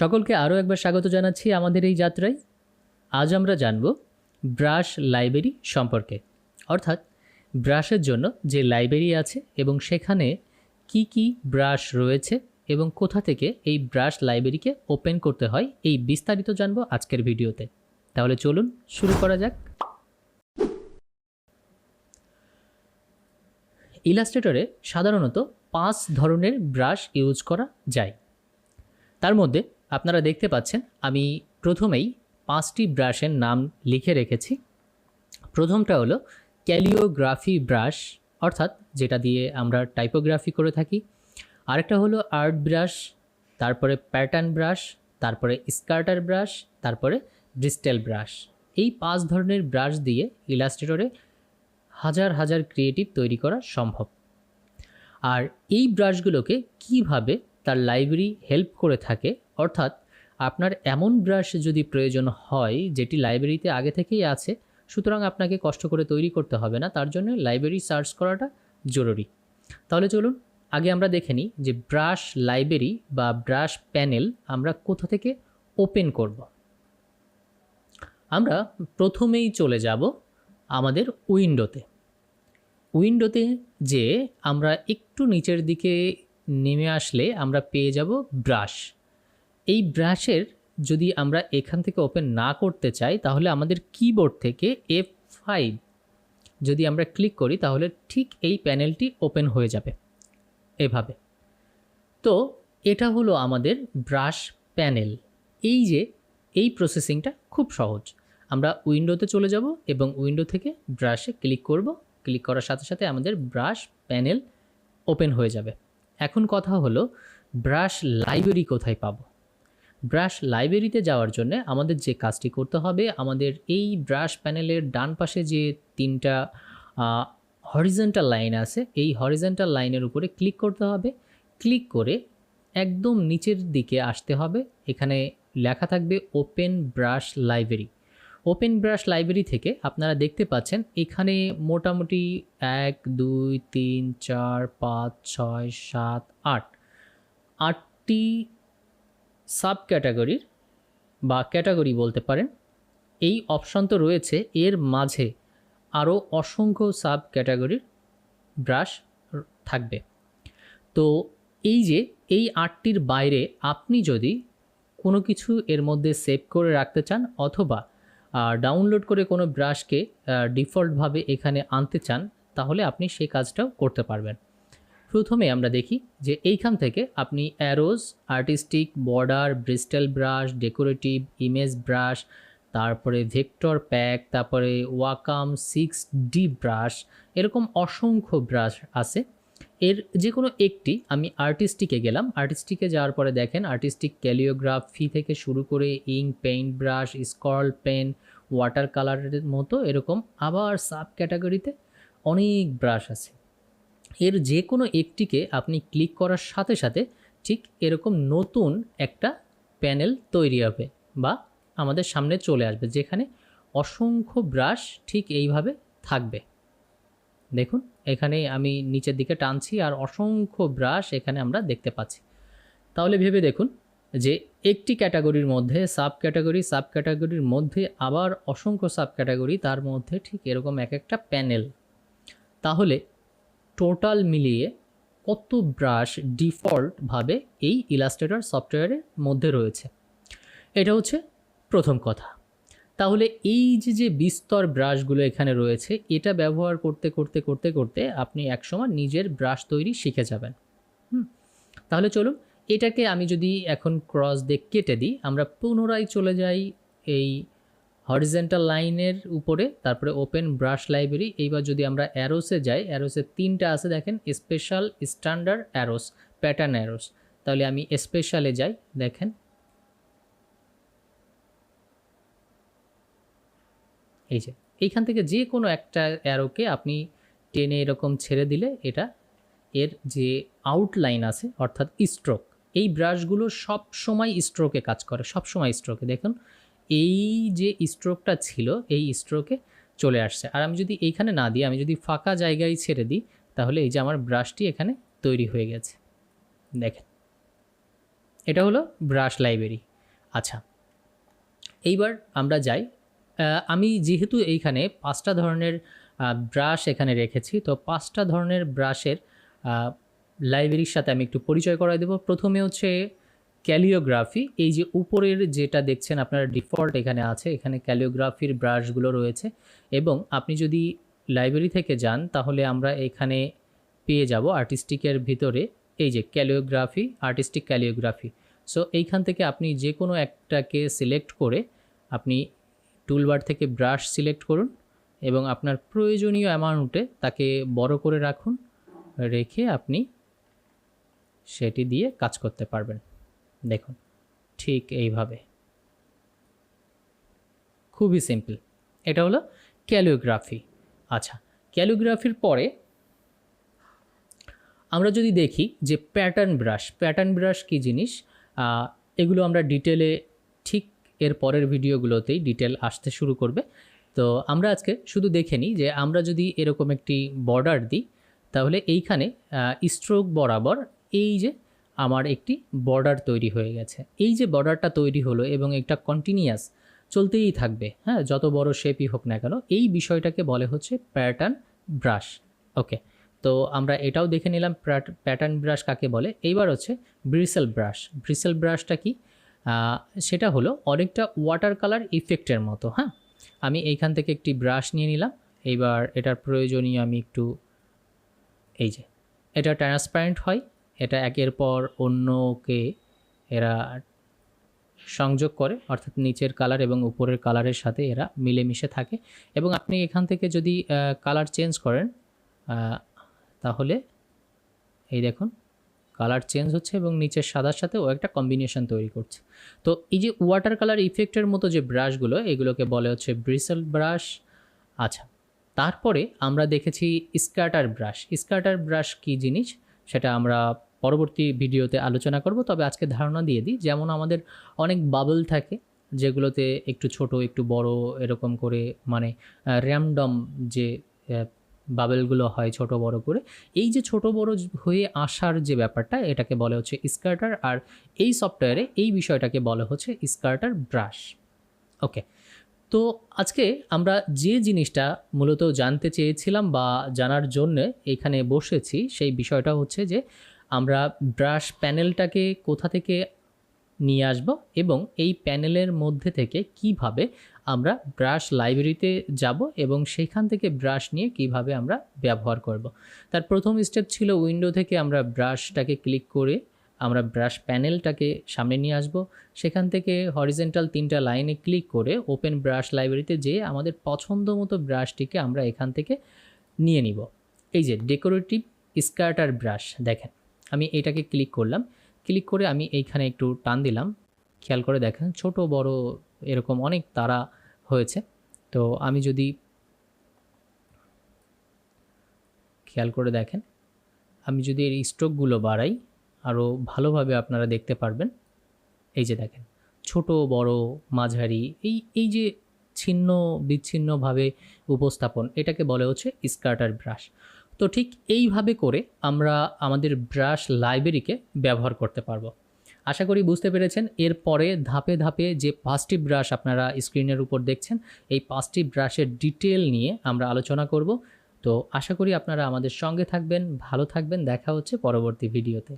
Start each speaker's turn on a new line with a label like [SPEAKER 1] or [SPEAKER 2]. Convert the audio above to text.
[SPEAKER 1] সকলকে আরও একবার স্বাগত জানাচ্ছি আমাদের এই যাত্রায়। আজ আমরা জানব ব্রাশ লাইব্রেরি সম্পর্কে। অর্থাৎ ব্রাশের জন্য যে লাইব্রেরি আছে এবং সেখানে কি কি ব্রাশ রয়েছে এবং কোথা থেকে এই ব্রাশ লাইব্রেরিকে ওপেন করতে হয়, এই বিস্তারিত জানব আজকের ভিডিওতে। তাহলে চলুন শুরু করা যাক। ইলাস্ট্রেটরে সাধারণত পাঁচ ধরনের ব্রাশ ইউজ করা যায়। তার মধ্যে আপনারা দেখতে পাচ্ছেন, আমি প্রথমেই পাঁচটি ব্রাশের নাম লিখে রেখেছি। প্রথমটা হলো ক্যালিওগ্রাফি ব্রাশ, অর্থাৎ যেটা দিয়ে আমরা টাইপোগ্রাফি করে থাকি। আরেকটা হলো আর্ট ব্রাশ, তারপরে প্যাটার্ন ব্রাশ, তারপরে স্কার্টার ব্রাশ, তারপরে ব্রিস্টেল ব্রাশ। এই পাঁচ ধরনের ব্রাশ দিয়ে ইলাস্ট্রেটরে হাজার হাজার ক্রিয়েটিভ তৈরি করা সম্ভব। আর এই ব্রাশগুলোকে কীভাবে তার লাইব্রেরি হেল্প করে থাকে। অর্থাৎ আপনার এমন ব্রাশ যদি প্রয়োজন হয়, যেটি লাইব্রেরিতে আগে থেকেই আছে, সুতরাং আপনাকে কষ্ট করে তৈরি করতে হবে না, তার জন্য লাইব্রেরি সার্চ করাটা জরুরি। তাহলে চলুন, আগে আমরা দেখে নিই যে ব্রাশ লাইব্রেরি বা ব্রাশ প্যানেল আমরা কোথা থেকে ওপেন করব। আমরা প্রথমেই চলে যাব আমাদের উইন্ডোতে। উইন্ডোতে যে আমরা একটু নিচের দিকে নেমে আসলে আমরা পেয়ে যাব ব্রাশ। এই ব্রাশের যদি আমরা এখান থেকে ওপেন না করতে চাই, তাহলে আমাদের কিবোর্ড থেকে এফ ফাইভ যদি আমরা ক্লিক করি, তাহলে ঠিক এই প্যানেলটি ওপেন হয়ে যাবে এভাবে। তো এটা হলো আমাদের ব্রাশ প্যানেল এই যে, এই প্রসেসিংটা খুব সহজ। আমরা উইন্ডোতে চলে যাব এবং উইন্ডো থেকে ব্রাশে ক্লিক করব। ক্লিক করার সাথে সাথে আমাদের ব্রাশ প্যানেল ওপেন হয়ে যাবে। এখন কথা হলো, ব্রাশ লাইব্রেরি কোথায় পাবো? ব্রাশ লাইব্রেরিতে যাওয়ার জন্য আমাদের যে কাজটি করতে হবে, আমাদের এই ব্রাশ প্যানেলের ডান পাশে যে তিনটা হরিজেন্টাল লাইন আছে, এই হরিজেন্টাল লাইনের উপরে ক্লিক করতে হবে। ক্লিক করে একদম নিচের দিকে আসতে হবে, এখানে লেখা থাকবে open brush library open brush library থেকে আপনারা দেখতে পাচ্ছেন এখানে মোটামুটি এক, দুই, তিন, চার, পাঁচ, ছয়, সাত, আট। আটটি সাব ক্যাটাগরির বা ক্যাটাগরি বলতে পারেন। এই অপশন তো রয়েছে। এর মাঝে আরও অসংখ্য সাব ক্যাটাগরির ব্রাশ থাকবে। তো এই যে এই আটটির বাইরে আপনি যদি কোনো কিছু এর মধ্যে সেভ করে রাখতে চান অথবা ডাউনলোড করে কোনো ব্রাশকে ডিফল্টভাবে এখানে আনতে চান, তাহলে আপনি সেই কাজটাও করতে পারবেন। প্রথমে আমরা দেখি যে এইখান থেকে আপনি arrows artistic border bristle brush decorative image brush তারপরে ভেক্টর প্যাক তারপরে ওয়াকাম সিক্স ডি ব্রাশ এরকম অসংখ্য ব্রাশ আছে। এর যে কোনো একটি, আমি আর্টিস্টিকে গেলাম। আর্টিস্টিকে যাওয়ার পরে দেখেন আর্টিস্টিক ক্যালিওগ্রাফি থেকে শুরু করে ink paint brush scroll pen water কালারের মতো এরকম আবার সাব ক্যাটাগরিতে অনেক ব্রাশ আছে। এর যে কোনো একটিকে আপনি ক্লিক করার সাথে সাথে ঠিক এরকম নতুন একটা প্যানেল তৈরি হবে বা আমাদের সামনে চলে আসবে, যেখানে অসংখ্য ব্রাশ ঠিক এইভাবে থাকবে। দেখুন। এখানে আমি নিচের দিকে টানছি আর অসংখ্য ব্রাশ এখানে আমরা দেখতে পাচ্ছি। তাহলে ভেবে দেখুন যে একটি ক্যাটাগরির মধ্যে সাব ক্যাটাগরি সাব ক্যাটাগরির মধ্যে আবার অসংখ্য সাব ক্যাটাগরি তার মধ্যে ঠিক এরকম এক একটা প্যানেল তাহলে টোটাল মিলিয়ে কত ব্রাশ ডিফল্টভাবে এই ইলাস্ট্রেটর সফটওয়্যারের মধ্যে রয়েছে? এটা হচ্ছে প্রথম কথা। তাহলে এই যে যে বিস্তর ব্রাশগুলো এখানে রয়েছে, এটা ব্যবহার করতে করতে করতে করতে আপনি একসময় নিজের ব্রাশ তৈরি শিখে যাবেন। হুম? তাহলে চলুন, এটাকে আমি যদি এখন ক্রস দিয়ে কেটে দিই, আমরা পুনরায় চলে যাই এই হরিজেন্টাল লাইনের উপরে, তারপরে ওপেন ব্রাশ লাইব্রেরি এইবার যদি আমরা অ্যারোসে যাই অ্যারোসে তিনটা আছে দেখেন special standard arrows pattern arrows তাহলে আমি স্পেশালে যাই, দেখেন। এই যে, এইখান থেকে যে কোনো একটা অ্যারোকে আপনি টেনে এরকম ছেড়ে দিলে এটা এর যে আউটলাইন আছে, অর্থাৎ স্ট্রোক এই ব্রাশগুলো সব সময় স্ট্রোকে কাজ করে সব সময় স্ট্রোকে দেখুন, এই যে স্ট্রোকটা ছিল, এই স্ট্রোকে চলে আসছে। আর আমি যদি এইখানে না দিই, আমি যদি ফাঁকা জায়গায় ছেড়ে দিই, তাহলে এই যে আমার ব্রাশটি এখানে তৈরি হয়ে গেছে। দেখেন, এটা হলো ব্রাশ লাইব্রেরি আচ্ছা এইবার আমরা যাই আমি যেহেতু এইখানে পাঁচটা ধরনের ব্রাশ এখানে রেখেছি, তো পাঁচটা ধরনের ব্রাশের লাইব্রেরির সাথে আমি একটু পরিচয় করাই দেবো। প্রথমে হচ্ছে ক্যালিওগ্রাফি এই যে উপরের যেটা দেখছেন আপনার ডিফল্ট এখানে আছে, এখানে ক্যালিওগ্রাফির ব্রাশগুলো রয়েছে, এবং আপনি যদি লাইব্রেরি থেকে যান, তাহলে আমরা এখানে পেয়ে যাব আর্টিস্টিকের ভিতরে, এই যে ক্যালিওগ্রাফি আর্টিস্টিক ক্যালিওগ্রাফি সো এইখান থেকে আপনি যে কোনো একটাকে সিলেক্ট করে আপনি টুলবার থেকে ব্রাশ সিলেক্ট করুন এবং আপনার প্রয়োজনীয় অ্যামাউন্টে তাকে বড় করে রাখুন, রেখে আপনি সেটি দিয়ে কাজ করতে পারবেন। দেখুন, ঠিক এইভাবে। খুবই সিম্পল এটা হলো ক্যালিওগ্রাফি আচ্ছা ক্যালিওগ্রাফির পরে আমরা যদি দেখি যে প্যাটার্ন ব্রাশ প্যাটার্ন ব্রাশ কী জিনিস? এগুলো আমরা ডিটেলে ঠিক এর পরের ভিডিওগুলোতেই ডিটেল আসতে শুরু করবে। তো আমরা আজকে শুধু দেখে নিই যে আমরা যদি এরকম একটি বর্ডার দিই, তাহলে এইখানে স্ট্রোক বরাবর এই যে আমার একটি বর্ডার তৈরি হয়ে গেছে। এই যে বর্ডারটা তৈরি হলো এবং একটা কন্টিনিউয়াস চলতেই থাকবে হ্যাঁ যত বড় শেপই হোক না কেন, এই বিষয়টাকে বলে হচ্ছে প্যাটার্ন ব্রাশ ওকে তো আমরা এটাও দেখে নিলাম প্যাটার্ন ব্রাশ কাকে বলে? এইবার হচ্ছে ব্রিসেল ব্রাশ ব্রিসেল ব্রাশটা কি? সেটা হলো অনেকটা ওয়াটার কালার ইফেক্টের মতো হ্যাঁ? আমি এইখান থেকে একটি ব্রাশ নিয়ে নিলাম। এইবার এটার প্রয়োজনীয় আমি একটু, এই যে, এটা ট্রান্সপারেন্ট হয়, এটা একের পর অন্যকে এরা সংযোগ করে, অর্থাৎ নিচের কালার এবং উপরের কালারের সাথে এরা মিলেমিশে থাকে। এবং আপনি এখান থেকে যদি কালার চেঞ্জ করেন তাহলে, এই দেখুন কালার চেঞ্জ হচ্ছে এবং নিচের সাদার সাথে ও একটা কম্বিনেশন তৈরি করছে। তো এই যে ওয়াটার কালার ইফেক্টের মতো যে ব্রাশগুলো এগুলোকে বলে হচ্ছে ব্রিসেল ব্রাশ আচ্ছা তারপরে আমরা দেখেছি স্কার্টার ব্রাশ স্কার্টার ব্রাশ কী জিনিস? সেটা আমরা পরবর্তী ভিডিওতে আলোচনা করব। তবে আজকে ধারণা দিয়ে দিই, যেমন আমাদের অনেক বাবল থাকে, যেগুলোতে একটু ছোট, একটু বড়, এরকম করে মানে র্যামডম যে বাবেলগুলো হয় ছোট বড় করে। এই যে ছোট বড় হয়ে আসার যে ব্যাপারটা, এটাকে বলে হচ্ছে স্কার্টার। আর এই সফটওয়্যারে এই বিষয়টাকে বলা হচ্ছে স্কার্টার ব্রাশ। ওকে, তো আজকে আমরা যে জিনিসটা মূলত জানতে চেয়েছিলাম বা জানার জন্য এখানে বসেছি, সেই বিষয়টা হচ্ছে যে আমরা ব্রাশ প্যানেলটাকে কোথা থেকে নিয়ে আসব এবং এই প্যানেলের মধ্যে থেকে কীভাবে আমরা ব্রাশ লাইব্রেরিতে যাব এবং সেইখান থেকে ব্রাশ নিয়ে কীভাবে আমরা ব্যবহার করব। তার প্রথম স্টেপ ছিল উইন্ডো থেকে আমরা ব্রাশটাকে ক্লিক করে আমরা ব্রাশ প্যানেলটাকে সামনে নিয়ে আসব। সেখান থেকে হরিজেন্টাল তিনটা লাইনে ক্লিক করে ওপেন ব্রাশ লাইব্রেরিতে যেয়ে আমাদের পছন্দ মতো ব্রাশটিকে আমরা এখান থেকে নিয়ে নিব। এই যে ডেকোরেটিভ স্কার্টার ব্রাশ দেখেন, আমি এটাকে ক্লিক করলাম। ক্লিক করে আমি এইখানে একটু টান দিলাম। খেয়াল করে দেখেন, ছোট, বড়, এরকম অনেক তারা হয়েছে। তো আমি যদি খেয়াল করে দেখেন, আমি যদি এর স্ট্রোকগুলো বাড়াই, আরও ভালোভাবে আপনারা দেখতে পারবেন। এই যে দেখেন, ছোট, বড়, মাঝারি, এই এই যে ছিন্ন, বিচ্ছিন্নভাবে উপস্থাপন, এটাকে বলে হচ্ছে স্কার্টার ব্রাশ। তো ঠিক এইভাবে করে আমরা আমাদের ব্রাশ লাইব্রেরিকে ব্যবহার করতে পারব। আশা করি বুঝতে পেরেছেন। এরপরে ধাপে ধাপে যে পাঁচটি ব্রাশ আপনারা স্ক্রিনের উপর দেখছেন, এই পাঁচটি ব্রাশের ডিটেল নিয়ে আমরা আলোচনা করব। তো আশা করি আপনারা আমাদের সঙ্গে থাকবেন, ভালো থাকবেন, দেখা হচ্ছে পরবর্তী ভিডিওতে